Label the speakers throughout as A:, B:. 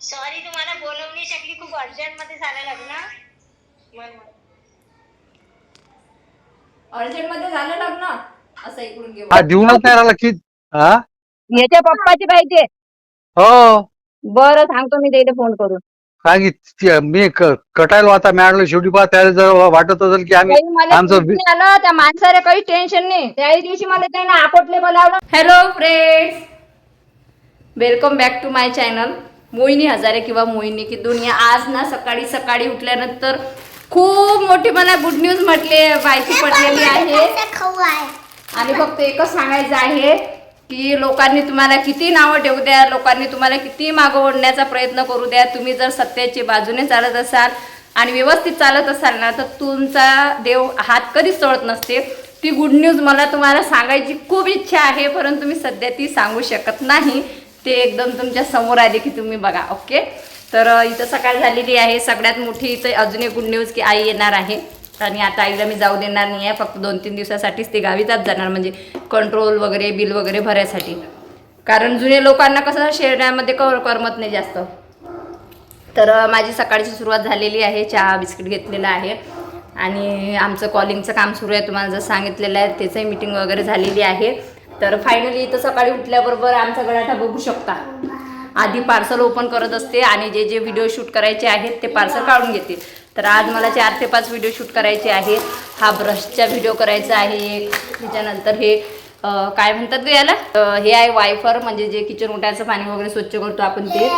A: Sorry तुम्हाला बोलवू नाही शकली. खूप अर्जंटमध्ये झालं लग्न.
B: अर्जंटमध्ये झालं लग्न? असं इकडून घेऊ
C: हा देऊनच नाही राहिला की हा?
D: याच्या पप्पाची पाहिजे.
C: हो.
D: बरं सांगतो मी त्याला फोन करून.
C: मी क- कटायला आता मिळालो शेवटी पहा त्याला जर वाटत असेल की आम्ही
D: मला
C: आमचं
D: आलं. त्या माणसाला काही टेन्शन नाही. त्याही दिवशी मला त्याने आकोटले बोलावलं.
B: Hello friends welcome back to my channel Mohini Hajare किंवा मोहिनी की दुनिया आज ना सकाळी सकाळी उठल्यानंतर खूप मोठी मला गुड न्यूज म्हटली माहिती पडलेली आहे. आणि फक्त एकच सांगायचं आहे की लोकांनी तुम्हाला किती नावं ठेवू द्या लोकांनी तुम्हाला किती मागं ओढण्याचा प्रयत्न करू द्या. तुम्ही जर सत्याची बाजूने चालत असाल आणि व्यवस्थित चालत असाल ना तर तुमचा देव हात कधीच चढत नसते. ती गुड न्यूज मला तुम्हाला सांगायची खूप इच्छा आहे परंतु मी सध्या ती सांगू शकत नाही. ते एकदम तुमच्यासमोर आले की तुम्ही बघा ओके तर इथं सकाळ झालेली आहे. सगळ्यात मोठी इथं अजून एक गुड न्यूज की आई येणार आहे. आणि आता आईला मी जाऊ देणार नाही आहे फक्त दोन तीन दिवसासाठीच ती गावीच जाणार म्हणजे कंट्रोल वगैरे बिल वगैरे भरायसाठी. कारण जुने लोकांना कसं शहरामध्ये कर करमत नाही जास्त. तर माझी सकाळची सुरुवात झालेली आहे. चहा बिस्किट घेतलेलं आहे. आणि आमचं कॉलिंगचं काम सुरू आहे. तुम्हाला जर सांगितलेलं आहे त्याचंही मीटिंग वगैरे झालेली आहे. तर फायनली इथं सकाळी उठल्याबरोबर आमचा गडाठा बघू शकता. आधी पार्सल ओपन करत असते आणि जे जे व्हिडिओ शूट करायचे आहेत ते पार्सल काढून घेते तर आज मला चार ते पाच व्हिडिओ शूट करायचे आहे हा ब्रशचा व्हिडिओ करायचा आहे एक. त्याच्यानंतर हे काय म्हणतात ग याला? हे आहे वायफर म्हणजे जे किचन उठायचं पाणी वगैरे स्वच्छ करतो आपण ते.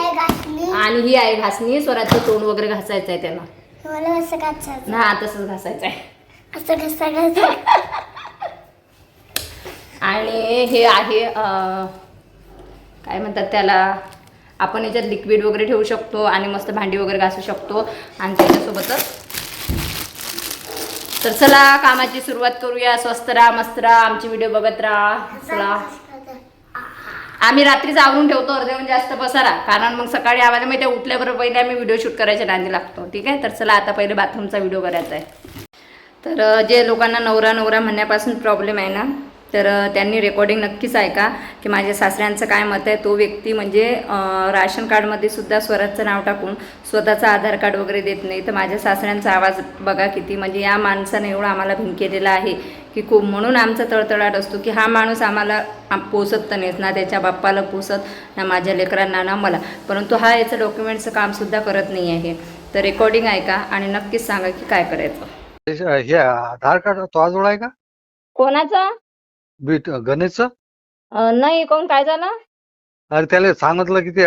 B: आणि ही आहे घासणी. स्वराचं तोंड वगैरे घासायचं आहे
E: घासायचं.
B: हा तसंच घासायचं. आहे आणि हे आहे काय म्हणतात त्याला? आपण याच्यात लिक्विड वगैरे ठेवू शकतो आणि मस्त भांडी वगैरे घासू शकतो. आणि त्याच्यासोबतच तर चला कामाची सुरुवात करूया. स्वस्त राहा मस्त राहा. आमची व्हिडिओ बघत राहा. चला. आम्ही रात्रीच आवरून ठेवतो अर्धे म्हणजे जास्त पसारा कारण मग सकाळी आवाज माहिती उठल्याबरोबर पहिले आम्ही व्हिडिओ शूट करायच्या नांदी लागतो. ठीक आहे? तर चला आता पहिले बाथरूमचा व्हिडिओ करायचा आहे. तर जे लोकांना नवरा नवरा म्हणण्यापासून प्रॉब्लेम आहे ना तर त्यांनी रेकॉर्डिंग नक्कीच ऐका की माझ्या सासऱ्यांचं काय मत आहे. तो व्यक्ती म्हणजे राशन कार्डमध्ये सुद्धा स्वराजचं नाव टाकून स्वतःचं आधार कार्ड वगैरे देत नाही. तर माझ्या सासऱ्यांचा आवाज बघा किती म्हणजे या माणसाने एवढं आम्हाला भिंकेलेला आहे की खूप म्हणून आमचा तळतळाट असतो की हा माणूस आम्हाला आम- पोसत तर नाहीच ना त्याच्या बाप्पाला पोसत ना माझ्या लेकरांना ना मला. परंतु हा याचं डॉक्युमेंटचं कामसुद्धा करत नाही आहे. तर रेकॉर्डिंग ऐका आणि नक्कीच सांगा की काय करायचं.
C: हे आधार कार्ड तो आहे का?
D: कोणाचं?
C: बीट गणेशचं?
D: अं, नाही कोण काय झालं?
C: अरे त्याला सांगितलं की ते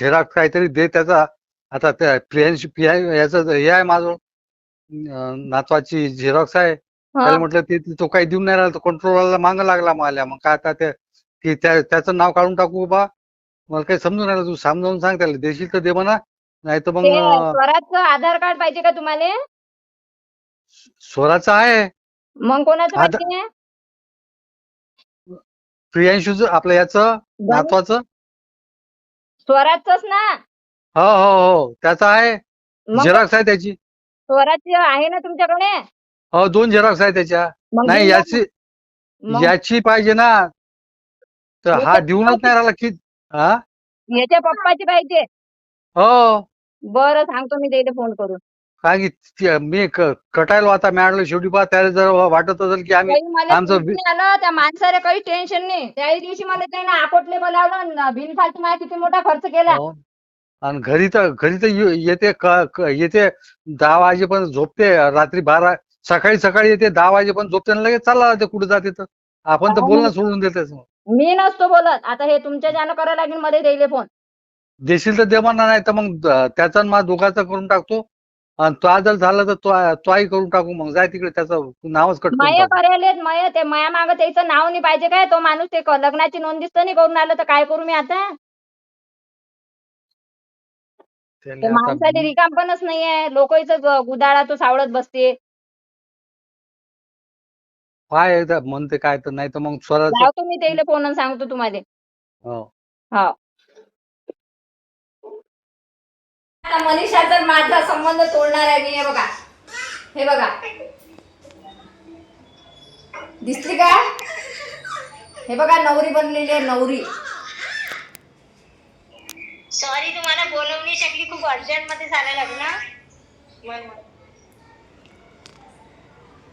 C: झेरॉक्स काहीतरी दे त्याचा. आता त्या प्रियांशी प्रिया याचं हे आहे माझं. अं, नातवाची झेरॉक्स आहे. त्याला. म्हटलं ते ते काही देऊन नाही राहिला तो कंट्रोलरला मागं लागला मला. मग काय आता ते की त्या त्याचं नाव काढून टाकू बा. मला काही समजून राहिलं तू समजावून सांग त्याला देशील तर दे म्हणा. नाही तर मग अं,
D: स्वराजचं आधार कार्ड पाहिजे का तुम्हाला?
C: स्वराचं आहे.
D: मग कोणाचं पाहिजे?
C: प्रियांशूचं आपलं याचं नातवाचं
D: स्वराजच ना?
C: हो हो हो. त्याचं आहे.
D: मग?
C: झेरॉक्स आहे त्याची.
D: स्वराजची आहे ना तुमच्याकडे?
C: हो दोन झेरॉक्स आहे त्याच्या.
D: मग
C: नाही
D: देऊन
C: याची
D: मग?
C: याची पाहिजे ना. तर हा देऊनच नाही राहिला की हा?
D: याच्या पप्पाची पाहिजे.
C: हो.
D: बरं सांगतो मी त्याला फोन करून.
C: काय की मी कटायला आता मिळालो शेवटी पहा त्याला जर वाटत असेल की आम्ही
D: मला
C: आमचं
D: आलं त्या माणसाला काही टेन्शन नाही त्याही दिवशी मला त्याने आकोटले बोलावलं बिनफालतू माझा किती मोठा खर्च केला
C: हो. आणि घरी तर घरी तर येते येते दहा वाजेपर्यंत झोपते रात्री बारा सकाळी सकाळी येते दहा वाजेपर्यंत झोपते आणि लगेच चालला जाते कुठे जाते तर आपण तर. बोलणं सोडून देतेच मग.
D: मी नसतो बोलत आता हे तुमच्या ज्यानं करायला लागेल मध्ये द्यायले फोन
C: देशील तर दे म्हणा नाही तर मग त्याचा माझा दोघाचा करून टाकतो आणि तो जर झाला तर तो तोही करून टाकू मग जाय तिकडे त्याचं नावच कट
D: माया करायलेत माया ते माया माग त्याचं नाव नाही पाहिजे काय? तो माणूस ते क- लग्नाची नोंदीच तर नाही करून आलं तर काय करू मी आता? ते माणसाला रिकामपणच नाहीये. लोक इथं गुदाळा तो सावळत बसते.
C: एकदा म्हणते काय तर नाही तर मग स्वराचं
D: लावतो मी त्याला फोन आणि सांगतो तुम्हाला.
C: हो.
D: हो.
B: आता मनीषा तर माझा संबंध तोडणार आहे मी हे बघा. हे बघा. दिसली का? हे बघा नवरी बनलेली आहे नवरी.
A: सॉरी तुम्हाला बोलवू नाही शकली खूप अर्जंटमध्ये झालं लग्न.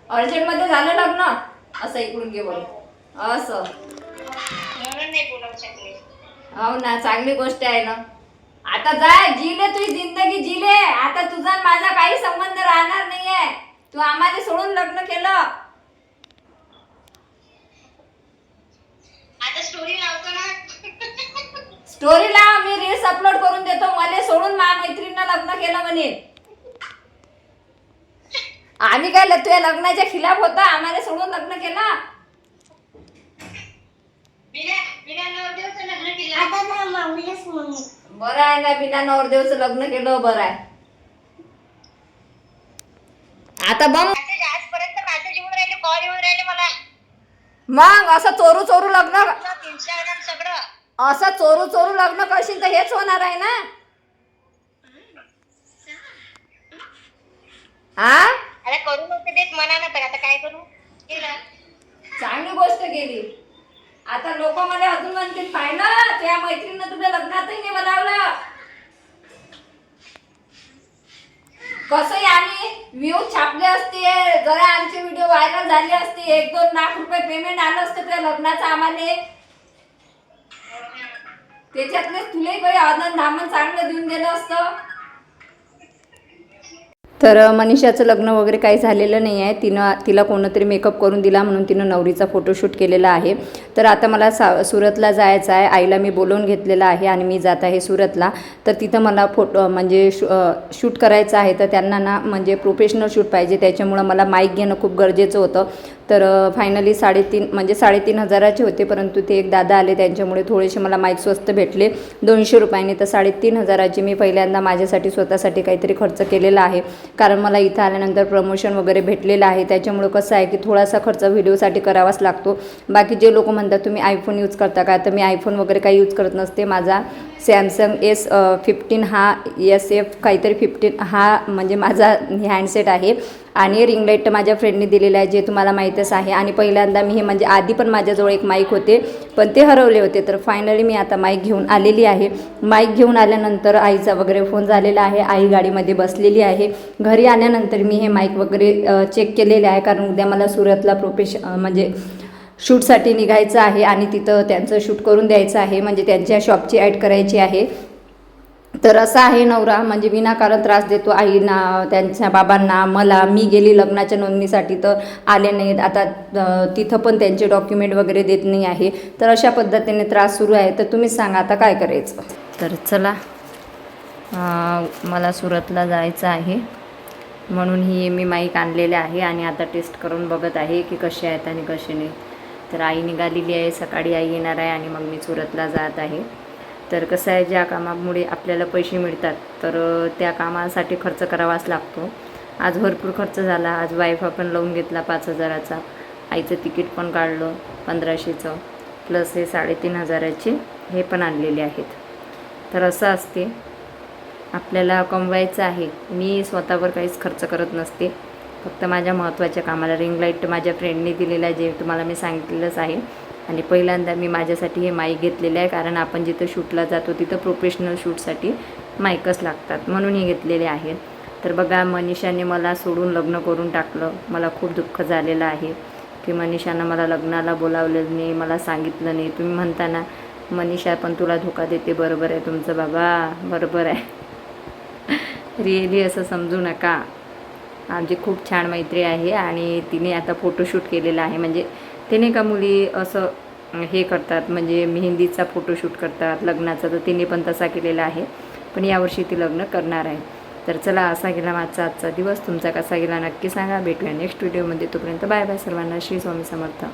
B: अर्जंटमध्ये झालं लग्न? असं इकडून घे बरं असं.
A: म्हणून नाही बोलवू शकले.
B: हो ना चांगली गोष्ट आहे ना. आता जाय जिले तुझी जिंदगी जिले. आता तुझा आणि माझा काही संबंध राहणार नाहीये. तू आम्हाला सोडून लग्न केलं.
A: आता स्टोरी लावतो ना.
B: स्टोरी लाव मी रील्स अपलोड करून देतो. मला सोडून माझ्या मैत्रिणीनं लग्न केलं म्हणे. आम्ही काय तुझ्या लग्नाच्या खिलाफ होता? आम्हाला सोडून लग्न केलं?
A: बिना बिना नवरदेवचं लग्न केलं.
E: आता ना माऊलीच
B: बरं आहे ना बिना नवरदेवचं लग्न केलं बरं आहे. आता बघ.
A: मेसेज आजपर्यंत मेसेज येऊन राहिले कॉल येऊन राहिले मला.
B: मग असं चोरू चोरू लग्न
A: इंस्टाग्राम सगळं.
B: असं चोरू चोरू लग्न करशील तर हेच होणार आहे ना?
A: आता करू नव्हते देत मनानं तर आता काय करू? केलं.
B: चांगली गोष्ट केली. आता लोक मला अजून म्हणतील पाहिलं त्या मैत्रिणीनं तुझ्या लग्नातही नाही बोलावलं. कसंही आम्ही व्ह्यू छापले असते जरा आमचे व्हिडिओ व्हायरल झाले असते एक दोन लाख रुपये पेमेंट आलं असतं त्या लग्नाचं आम्हाला. त्याच्यातले तुलाही काही आनंद धामन चांगलं देऊन गेलं असतं. तर मनीषाचं लग्न वगैरे काही झालेलं नाही आहे. तिनं तिला कोणतरी मेकअप करून दिला म्हणून तिनं नवरीचा फोटोशूट केलेला आहे. तर आता मला सा सुरतला जायचं आहे. आईला मी बोलवून घेतलेलं आहे आणि मी जात आहे सुरतला. तर तिथं मला फोटो म्हणजे शू शूट करायचं आहे. तर त्यांना ना म्हणजे प्रोफेशनल शूट पाहिजे. त्याच्यामुळं मला माईक घेणं खूप गरजेचं होतं. तर फायनली साडेतीन म्हणजे साडेतीन हजाराचे होते. परंतु ते एक दादा आले. त्यांच्यामुळे थोडेसे मला माईक स्वस्त भेटले. दोनशे रुपयांनी. तर साडेतीन हजाराचे मी पहिल्यांदा माझ्यासाठी स्वतःसाठी काहीतरी खर्च केलेला आहे. कारण मला इथं आल्यानंतर प्रमोशन वगैरे भेटलेलं आहे. त्याच्यामुळं कसं आहे की थोडासा खर्च व्हिडिओसाठी करावाच लागतो. बाकी जे लोक म्हणतात तुम्ही आयफोन यूज करता का? तर मी आयफोन वगैरे काही यूज करत नसते. माझा सॅमसंग एस फिफ्टीन हा एस एफ काहीतरी फिफ्टीन हा म्हणजे माझा हँडसेट आहे. आणि रिंग लाइट माझ्या फ्रेंडने दिलेलं आहे जे तुम्हाला माहीतच आहे. आणि पहिल्यांदा मी हे म्हणजे आधी पण माझ्याजवळ एक माईक होते पण ते हरवले होते. तर फायनली मी आता माईक घेऊन आलेली आहे. माईक घेऊन आल्यानंतर आईचा वगैरे फोन झालेला आहे. आई गाडीमध्ये बसलेली आहे. घरी आल्यानंतर मी हे माईक वगैरे चेक केलेले आहे. कारण उद्या मला सुरतला प्रोफेश म्हणजे शूटसाठी निघायचं आहे आणि तिथं त्यांचं शूट करून द्यायचं आहे म्हणजे त्यांच्या शॉपची ॲड करायची आहे. तर असा आहे नवरा म्हणजे विनाकारण त्रास देतो आईना त्यांच्या बाबांना. मला मी गेली लग्नाच्या नोंदणीसाठी तर आले नाहीत. आता तिथं पण त्यांचे डॉक्युमेंट वगैरे देत नाही आहे. तर अशा पद्धतीने त्रास सुरू आहे. तर तुम्हीच सांगा आता काय करायचं? तर चला मला सुरतला जायचं आहे. म्हणून ही मी माईक आणलेले आहे आणि आता टेस्ट करून बघत आहे की कसे आहेत आणि कसे नाही. तर आई निघालेली आहे सकाळी आई येणार आहे आणि मग मी सुरतला जात आहे. तर कसं आहे ज्या कामामुळे आपल्याला पैसे मिळतात तर त्या कामासाठी खर्च करावाच लागतो. आज भरपूर खर्च झाला आज वायफा पण लावून घेतला पाच हजाराचा. आईचं तिकीट पण काढलं पंधराशेचं. प्लस हे साडेतीन हजाराचे हे पण आणलेले आहेत. तर असं असते. आपल्याला कमवायचं आहे. मी स्वतःवर काहीच खर्च करत नसते. फक्त माझ्या महत्त्वाच्या कामाला रिंग लाइट माझ्या फ्रेंडने दिलेलं आहे जे तुम्हाला मी सांगितलेलंच आहे. आणि पहिल्यांदा मी माझ्यासाठी हे माईक घेतलेलं आहे कारण आपण जिथं शूटला जातो तिथं प्रोफेशनल शूटसाठी माईकच लागतात. म्हणून हे घेतलेले आहेत. तर बघा मनीषाने मला सोडून लग्न करून टाकलं. मला खूप दुःख झालेलं आहे की मनीषानं मला लग्नाला बोलावलं नाही मला सांगितलं नाही. तुम्ही म्हणता ना मनीषा पण तुला धोका देते. बरोबर आहे तुमचं बाबा बरोबर आहे. रिअली असं समजू नका. आमची खूप छान मैत्री आहे आणि तिने आता फोटोशूट केलेला आहे. म्हणजे तिने का मुली असं हे करतात म्हणजे मेहंदीचा फोटोशूट करतात लग्नाचा तर तिने पण तसा केलेला आहे. पण यावर्षी ती लग्न करणार आहे. तर चला असा गेला माझा आजचा दिवस. तुमचा कसा गेला नक्की सांगा. भेटूया नेक्स्ट व्हिडिओमध्ये तोपर्यंत बाय बाय सर्वांना. श्री स्वामी समर्थ.